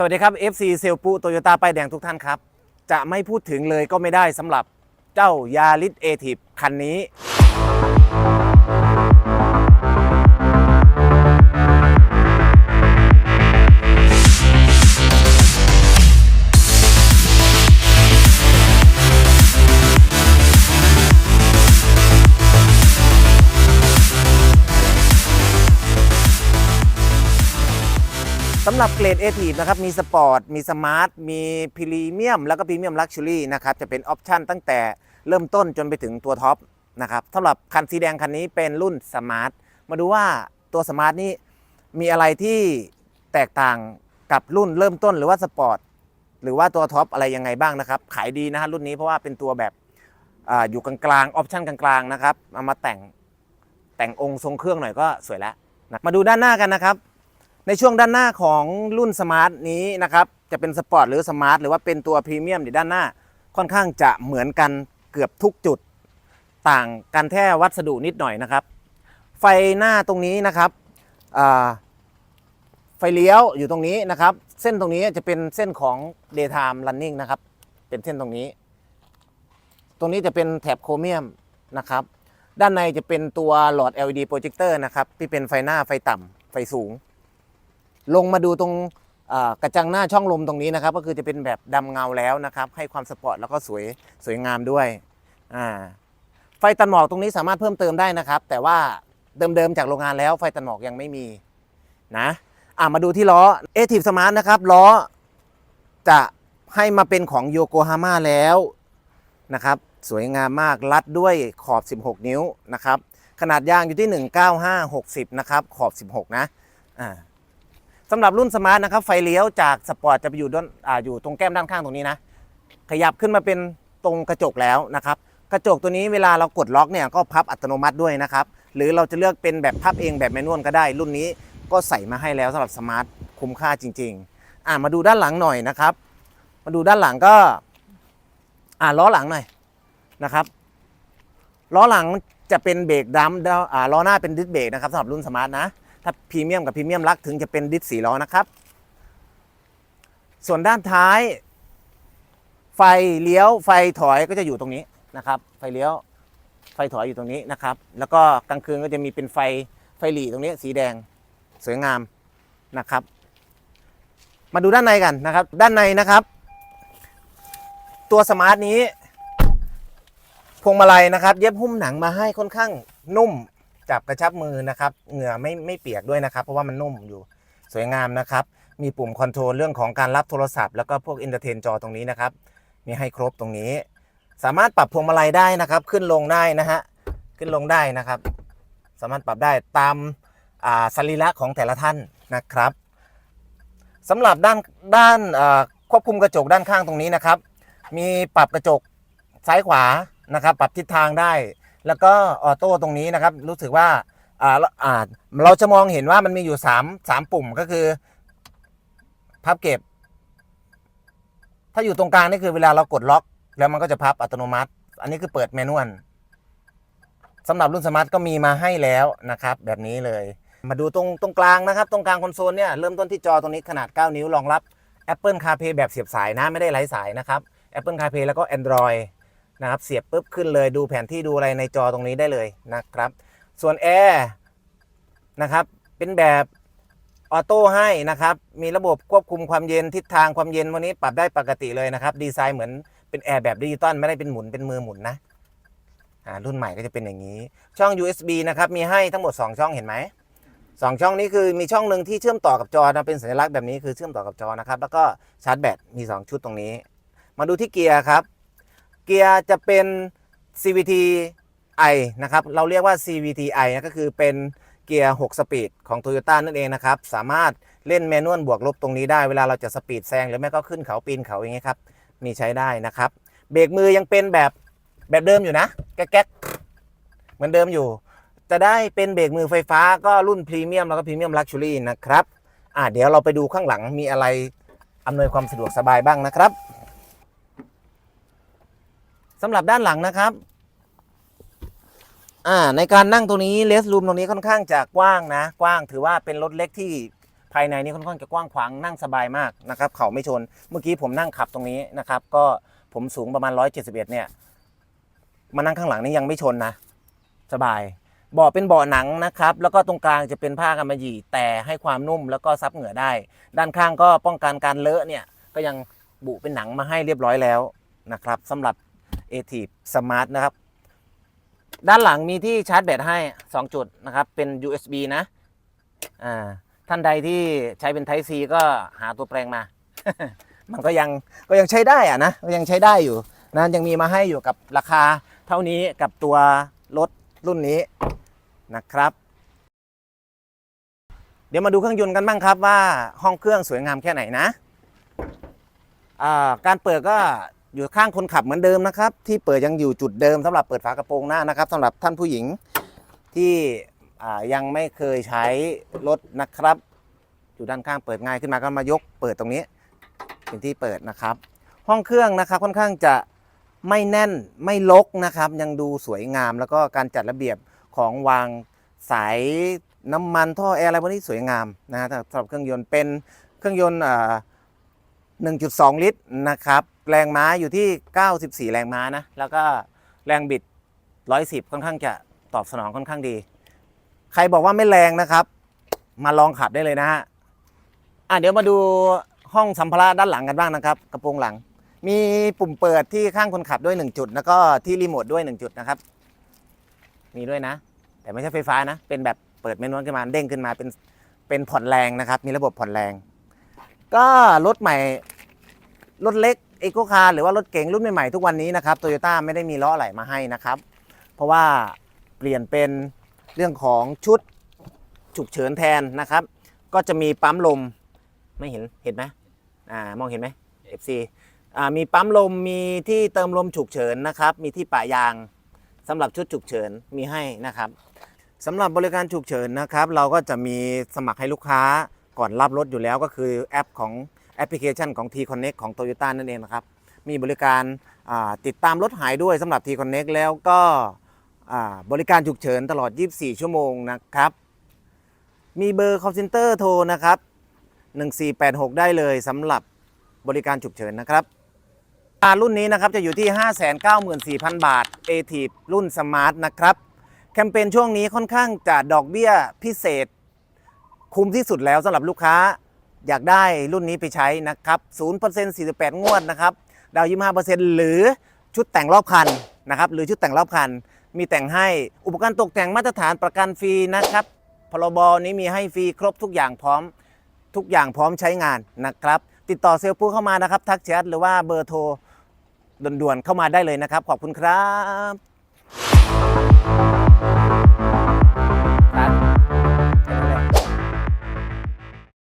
สวัสดีครับ FC เซลปูโตโยต้าป้ายแดงทุกท่านครับ จะไม่พูดถึงเลยก็ไม่ได้สำหรับเจ้ายาลิสเอทิฟคันนี้ำหรับเกรดเอทีฟนะครับ มีสปอร์ต มีสมาร์ท มีพรีเมียม แล้วก็พรีเมียมลักชัวรี่นะครับ จะเป็นออปชันตั้งแต่เริ่มต้นจนไปถึงตัวท็อปนะครับสำหรับคันสีแดงคันนี้เป็นรุ่นสมาร์ท มาดูว่าตัวสมาร์ทนี้มีอะไรที่แตกต่างกับรุ่นเริ่มต้นหรือว่าสปอร์ต หรือว่าตัวท็อปอะไรยังไงบ้างนะครับ ขายดีนะฮะรุ่นนี้เพราะว่าเป็นตัวแบบออยู่กลางๆออปชันกลางๆนะครับเอามาแต่งแต่งองค์ทรงเครื่องหน่อยก็สวยแล้ว มาดูด้านหน้ากันนะครับ ในช่วงด้านหน้าของรุ่นสมาร์ทนี้นะครับจะเป็นสปอร์ตหรือสมาร์ทหรือว่าเป็นตัวพรีเมียมอยู่ด้านหน้าค่อนข้างจะเหมือนกันเกือบทุกจุดต่างกันแค่วัสดุนิดหน่อยนะครับ ไฟหน้าตรงนี้นะครับไฟเลี้ยวอยู่ตรงนี้นะครับ เส้นตรงนี้จะเป็นเส้นของ daytime running นะครับเป็นเส้นตรงนี้ ตรงนี้จะเป็นแถบโครเมียมนะครับ ด้านในจะเป็นตัวหลอด LED โปรเจคเตอร์นะครับที่เป็นไฟหน้าไฟต่ำไฟสูง ลงมาดูตรงกระจังหน้าช่องลมตรงนี้นะครับ ก็คือจะเป็นแบบดำเงาแล้วนะครับ ให้ความสปอร์ตแล้วก็สวยสวยงามด้วยไฟตัดหมอกตรงนี้สามารถเพิ่มเติมได้นะครับ แต่ว่าเดิมๆจากโรงงานแล้วไฟตัดหมอกยังไม่มีนะอ่ามาดูที่ล้อเอทีฟสมาร์ทนะครับล้อจะให้มาเป็นของโยโกฮาม่าแล้วนะครับ สวยงามมากรัดด้วยขอบ 16 นิ้วนะครับ ขนาดยางอยู่ที่ 195 60 นะครับ ขอบ 16 นะอ่า สำหรับรุ่นสมาร์ทนะครับไฟเลี้ยวจากสปอร์ตจะไปอยู่ด้านอ่าอยู่ตรงแก้มด้านข้างตรงนี้นะ ขยับขึ้นมาเป็นตรงกระจกแล้วนะครับ กระจกตัวนี้เวลาเรากดล็อกเนี่ยก็พับอัตโนมัติด้วยนะครับ หรือเราจะเลือกเป็นแบบพับเองแบบแมนนวลก็ได้ รุ่นนี้ก็ใส่มาให้แล้วสำหรับสมาร์ทคุ้มค่าจริง ๆ อ่ามาดูด้านหลังหน่อยนะครับ มาดูด้านหลังก็ อ่าล้อหลังหน่อยนะครับล้อหลังจะเป็นเบรกดัมป์แล้วอ่าล้อหน้าเป็นดิสเบรกนะครับสำหรับรุ่นสมาร์ทนะ ถ้าพรีเมียมกับพรีเมียมลักถึงจะเป็นดิสสี่ล้อนะครับ ส่วนด้านท้าย ไฟเลี้ยวไฟถอยก็จะอยู่ตรงนี้นะครับ ไฟเลี้ยวไฟถอยอยู่ตรงนี้นะครับ แล้วก็กลางคืนก็จะมีเป็นไฟไฟหลีตรงนี้สีแดงสวยงามนะครับ มาดูด้านในกันนะครับ ด้านในนะครับ ตัวสมาร์ทนี้พวงมาลัยนะครับ เย็บหุ้มหนังมาให้ค่อนข้างนุ่ม จับกระชับมือนะครับ เหงื่อไม่ไม่เปียกด้วยนะครับ เพราะว่ามันนุ่มอยู่สวยงามนะครับ มีปุ่มคอนโทรลเรื่องของการรับโทรศัพท์แล้วก็พวกอินเตอร์เทนจอตรงนี้นะครับ มีให้ครบตรงนี้ สามารถปรับพวงมาลัยได้นะครับ ขึ้นลงได้นะฮะขึ้นลงได้นะครับ สามารถปรับได้ตามอ่าสรีระของแต่ละท่านนะครับสำหรับด้านด้านาควบคุมกระจกด้านข้างตรงนี้นะครับ มีปรับกระจกซ้ายขวานะครับ ปรับทิศทางได้ แล้วก็ออโต้ตรงนี้นะครับ รู้สึกว่าอ่าอ่าเราจะมองเห็นว่ามันมีอยู่3 3ปุ่มก็คือ พับเก็บ ถ้าอยู่ตรงกลางนี่คือเวลาเรากดล็อก แล้วมันก็จะพับอัตโนมัติ อันนี้คือเปิดแมนนวลสำหรับรุ่นสมาร์ทก็มีมาให้แล้วนะครับ แบบนี้เลย มาดูตรงตรงกลางนะครับ ตรงกลางคอนโซลเนี่ยเริ่มต้นที่จอตรงนี้ขนาด 9 นิ้วรองรับ Apple CarPlay แบบเสียบสายนะไม่ได้ไร้สายนะครับ Apple CarPlay แล้วก็ Android นะครับ เสียบปุ๊บขึ้นเลยดูแผนที่ดูอะไรในจอตรงนี้ได้เลยนะครับ ส่วนแอร์นะครับ เป็นแบบออโต้ให้นะครับ มีระบบควบคุมความเย็นทิศทางความเย็นวันนี้ปรับได้ปกติเลยนะครับ ดีไซน์เหมือนเป็นแอร์แบบดิจิตอลไม่ได้เป็นหมุนเป็นมือหมุนนะรุ่นใหม่ก็จะเป็นอย่างนี้ ช่อง USB นะครับ มีให้ทั้งหมด 2 ช่องเห็นไหมสองช่องนี้คือมีช่องหนึ่งที่เชื่อมต่อกับจอนะเป็นสัญลักษณ์แบบนี้คือเชื่อมต่อกับจอนะครับ แล้วก็ชาร์จแบตมี 2 ชุดตรงนี้ มาดูที่เกียร์ครับ เกียร์จะเป็น CVT i นะครับ เราเรียกว่า CVT i นะก็คือเป็นเกียร์ 6 สปีดของ Toyota นั่นเองนะครับ สามารถเล่นแมนนวลบวกลบตรงนี้ได้เวลาเราจะสปีดแซงหรือไม่ก็ขึ้นเขาปีนเขาอย่างเงี้ยครับ มีใช้ได้นะครับ เบรกมือยังเป็นแบบแบบเดิมอยู่นะ แก๊กๆเหมือนเดิมอยู่ จะได้เป็นเบรกมือไฟฟ้าก็รุ่นพรีเมียมแล้วก็พรีเมียมลักชัวรี่นะครับอ่าเดี๋ยวเราไปดูข้างหลังมีอะไรอำนวยความสะดวกสบายบ้างนะครับ สำหรับด้านหลังนะครับอ่าในการนั่งตรงนี้เลสรูมตรงนี้ค่อนข้างจะกว้างนะ กว้างถือว่าเป็นรถเล็กที่ภายในนี่ค่อนข้างจะกว้างขวางนั่งสบายมากนะครับเข่าไม่ชน เมื่อกี้ผมนั่งขับตรงนี้นะครับ ก็ผมสูงประมาณ 171 เนี่ย มานั่งข้างหลังนี่ยังไม่ชนนะ สบายเบาะเป็นเบาะหนังนะครับ แล้วก็ตรงกลางจะเป็นผ้ากำมะหยี่ แต่ให้ความนุ่มแล้วก็ซับเหงื่อได้ ด้านข้างก็ป้องกันการเลอะเนี่ยก็ยังบุเป็นหนังมาให้เรียบร้อยแล้วนะครับสำหรับ a t i v Smart นะครับ ด้านหลังมีที่ชาร์จแบตให้ 2 จุดนะครับ เป็น USB นะอ่าท่านใดที่ใช้เป็น Type C ก็หาตัวแปลงมา มันก็ยังก็ยังใช้ได้อะนะก็ยังใช้ได้อยู่นะยังมีมาให้อยู่กับราคาเท่านี้กับตัวรถรุ่นนี้นะครับ เดี๋ยวมาดูเครื่องยนต์กันบ้างครับว่าห้องเครื่องสวยงามแค่ไหนนะ การเปิดก็ อยู่ข้างคนขับเหมือนเดิมนะครับ ที่เปิดยังอยู่จุดเดิมสำหรับเปิดฝากระโปรงหน้านะครับสำหรับท่านผู้หญิงที่ยังไม่เคยใช้รถนะครับ อยู่ด้านข้างเปิดง่ายขึ้นมาก็มายกเปิดตรงนี้เป็นที่เปิดนะครับ ห้องเครื่องนะครับค่อนข้างจะไม่แน่นไม่ลกนะครับ ยังดูสวยงามแล้วก็การจัดระเบียบของวางสายน้ำมันท่อแอร์อะไรพวกนี้สวยงามนะฮะสำหรับเครื่องยนต์เป็นเครื่องยนต์อ่า1.2 ลิตรนะครับ แรงม้าอยู่ที่ 94 แรงม้านะ แล้วก็แรงบิด 110 ค่อนข้างจะตอบสนองค่อนข้างดี ใครบอกว่าไม่แรงนะครับ มาลองขับได้เลยนะฮะ อะเดี๋ยวมาดูห้องสัมภาระด้านหลังกันบ้างนะครับ กระโปรงหลัง มีปุ่มเปิดที่ข้างคนขับด้วย 1 จุด แล้วก็ที่รีโมทด้วย 1 จุดนะครับ มีด้วยนะ แต่ไม่ใช่ไฟฟ้านะ เป็นแบบเปิดเมนูขึ้นมาเด้งขึ้นมาเป็นเป็นผ่อนแรงนะครับ มีระบบผ่อนแรง ก็รถใหม่รถเล็ก เอ o กคาร์หรือว่ารถเก๋งรุ่นใหม่ๆทุกวันนี้นะครับโตโยต้าไม่ได้มีล้ออะไหลมาให้นะครับ เพราะว่าเปลี่ยนเป็นเรื่องของชุดฉุกเฉินแทนนะครับ ก็จะมีปั๊มลมไม่เห็นเห็นไหมอ่ามองเห็นไหม FC อ่ามีปั๊มลมมีที่เติมลมฉุกเฉินนะครับ มีที่ปะยางสำหรับชุดฉุกเฉินมีให้นะครับสำหรับบริการฉุกเฉินนะครับ เราก็จะมีสมัครให้ลูกค้าก่อนรับรถอยู่แล้วก็คือแอปของ แอปพลิเคชันของ T Connect ของ Toyota นั่นเองนะครับ มีบริการติดตามรถหายด้วยสำหรับ T Connect แล้วก็บริการฉุกเฉินตลอด 24 ชั่วโมงนะครับ มีเบอร์ call center โทรนะครับ 1486 ได้เลยสำหรับบริการฉุกเฉินนะครับราคารุ่นนี้นะครับจะอยู่ที่ 594,000 บาท a t i v รุ่นสมาร์ทนะครับ แคมเปญช่วงนี้ค่อนข้างจะดอกเบี้ยพิเศษ คุ้มที่สุดแล้วสำหรับลูกค้า อยากได้รุ่นนี้ไปใช้นะครับ0% 48 งวดนะครับ ดาวน์25%หรือชุดแต่งรอบคันนะครับหรือชุดแต่งรอบคัน มีแต่งให้อุปกรณ์ตกแต่งมาตรฐานประกันฟรีนะครับพรบนี้มีให้ฟรีครบทุกอย่างพร้อมทุกอย่างพร้อมใช้งานนะครับ ติดต่อเซลล์ผู้เข้ามานะครับ ทักแชทหรือว่าเบอร์โทรด่วนๆเข้ามาได้เลยนะครับ ขอบคุณครับ